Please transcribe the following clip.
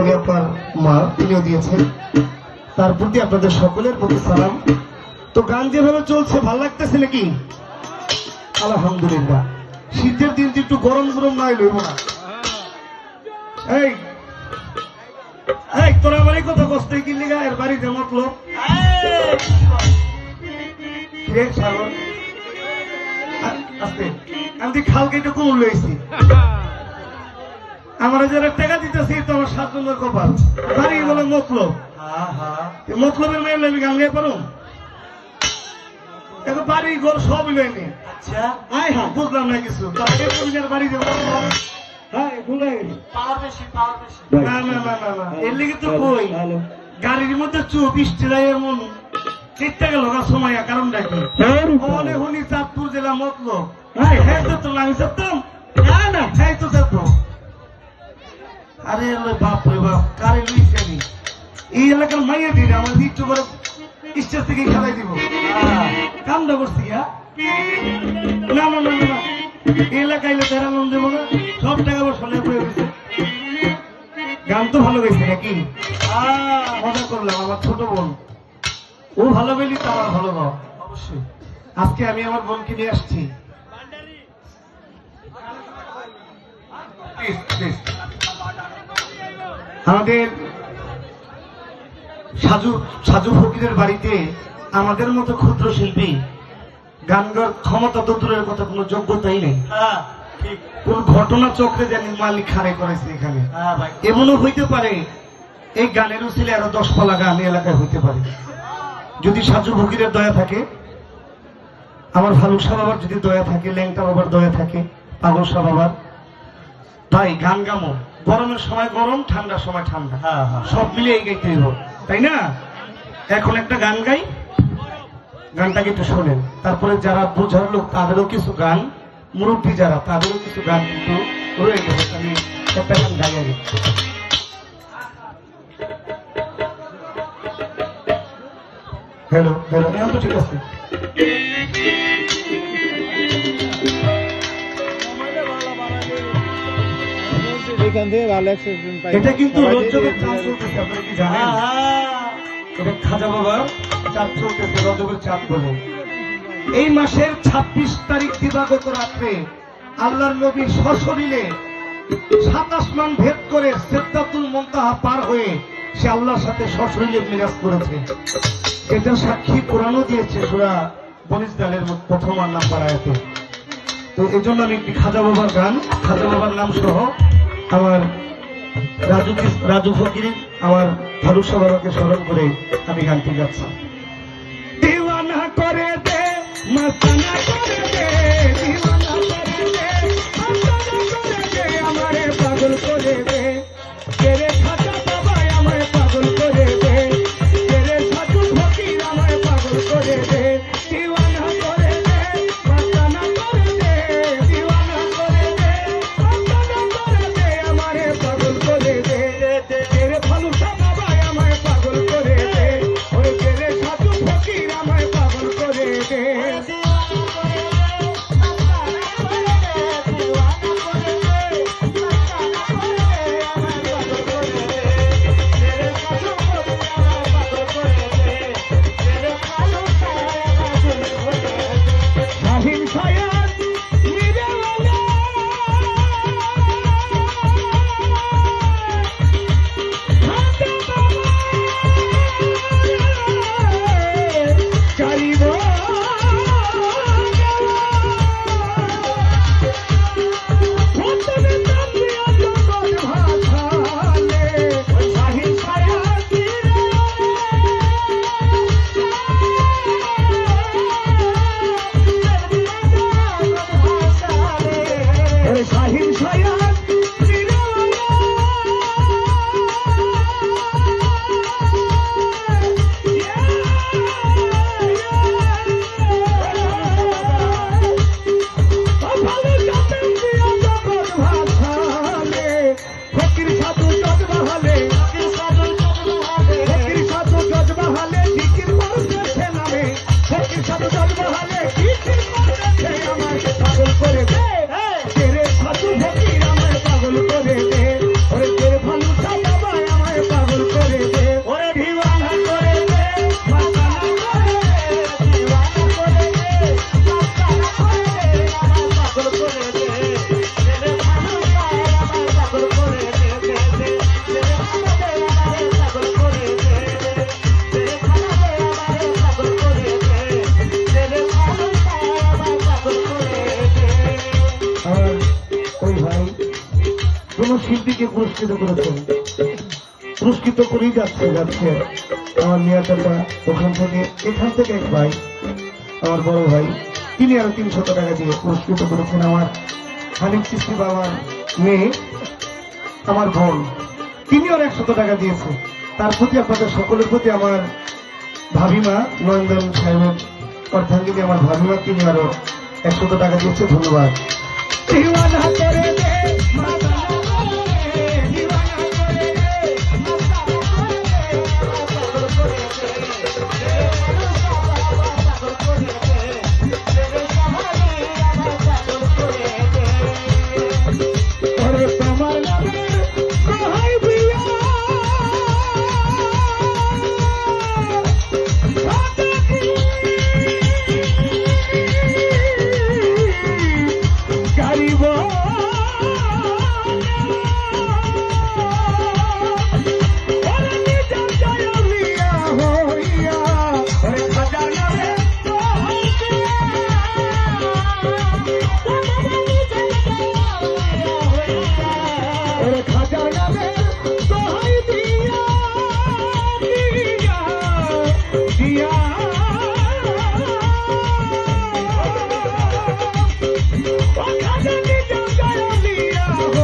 সোনিয়া আপার মা, তিনিও দিয়েছেন। তার প্রতি আপনাদের সকলের প্রতি সালাম। তো গান যেভাবে চলছে, ভালো লাগতেছে নাকি? আলহামদুলিল্লাহ। শীতের দিন একটু গরম গরম নাই লইব না। এই তোরা বাড়ি কত কষ্ট কিনলি গা এর বাড়ি সাগর আস্তে। আমি তো খাল কেটে কোন লইছি। আমার যারা টাকা দিতেছি তো আমার সাত নম্বর কপাল। বাড়ি বলে মতলব। মতলবের মেয়ে আমি গান গাই পারো এখন বাড়ি ঘর সব লইনি আচ্ছা। আয় হ্যাঁ বুঝলাম না কিছু। বাড়ি যাব ভুলে গেলি। পাওয়ার বেশি পাওয়ার বেশি। না না না না না। এর লিগে তো গাড়ির মধ্যে চু বৃষ্টি যায় এমন। চিত্তে গেল গা সময় কারণটা কি? অনেক হুনি চাঁদপুর জেলা মতলব। হ্যাঁ। হ্যাঁ তো আমি চাপতাম না না। হ্যাঁ তো চাপতো আরে বাপ রে বাপ কারে লুই জানি এই এলাকার মাইয়া দিন আমার একটু করে স্টেজ থেকে খেলাই দিব। কামটা করছি হ্যাঁ? না না না না, না। এলাকায় এলে তেরা দেবো না। সব টাকা শোনে পড়ে গেছে গান তো ভালো গেছে নাকি? আহ, মজা করলাম আমার ছোট বোন। ও ভালো বেলি তো আমার ভালো গাও অবশ্যই। আজকে আমি আমার বোনকে নিয়ে আসছি। Please, please. আমাদের সাজু সাজু ফকিরের বাড়িতে আমাদের মতো ক্ষুদ্র শিল্পী গান গাওয়ার ক্ষমতা তো দূরের কথা কোনো যোগ্যতাই নেই। হ্যাঁ কোন ঘটনা চক্রে জানি মালিক খাড়ে করেছে এখানে। হ্যাঁ এমনও হইতে পারে এই গানের উচিলে আরও দশ পালা গান এলাকায় হইতে পারে। যদি সাজু ফকিরের দয়া থাকে আমার ভালুসা বাবার যদি দয়া থাকে ল্যাংটা বাবার দয়া থাকে পাগলসা বাবার তাই গান গামো গরমের সময় গরম ঠান্ডার সময় ঠান্ডা। হ্যাঁ হ্যাঁ। সব মিলে এই গাইতে হইব। তাই না? এখন একটা গান গাই। গানটাকে একটু শোনেন। তারপরে যারা বোঝার লোক তাদেরও কিছু গান। মুরব্বী যারা তাদেরও কিছু গান কিন্তু রয়ে গেছে। আমি একটা গান গাই আগে হ্যালো হ্যালো এখন তো ঠিক আছে। এখান থেকে ভালো অ্যাক্সেসমেন্ট পাই। এটা কিন্তু রঞ্জকের চাপ চলতেছে আপনারা কি জানেন? হ্যাঁ এটা খাজা বাবার চাঁদ চলতেছে রজবের চাঁদ বলে এই মাসের ২৬ তারিখ দিবাগত রাত্রে আল্লাহর নবী সশরীরে সাতাশ মান ভেদ করে সেদ্দাতুল মন্তাহা পার হয়ে সে আল্লাহর সাথে সশরীরে মিরাজ করেছে। এটা সাক্ষী কোরআনও দিয়েছে সুরা বনিস দালের প্রথম নাম্বার আয়াতে। তো এই জন্য আমি একটি খাজা বাবার গান খাজা বাবার নাম সহ আমার রাজু রাজু ফকির, আমার ফারুক বাবাকে স্মরণ করে আমি গানটি দিওয়ানা করে দে মাস্তানা করে দে, দিওয়ানা করে ভাইকে পুরস্কৃত করেছেন পুরস্কৃত করেই যাচ্ছে যাচ্ছে। আমার নিয়াতাটা ওখান থেকে, এখান থেকে এক ভাই, আমার বড় ভাই, তিনি আরও তিনশত টাকা দিয়ে পুরস্কৃত করেছেন আমার হানিফ চিস্তি বাবার মেয়ে, আমার বোন। তিনি আর একশত টাকা দিয়েছে। তার প্রতি আপনাদের সকলের প্রতি আমার ভাবিমা নরেন্দ্র সাহেবের অর্থাঙ্গিনী আমার ভাবিমা, তিনি আরও একশত টাকা দিয়েছে। ধন্যবাদ।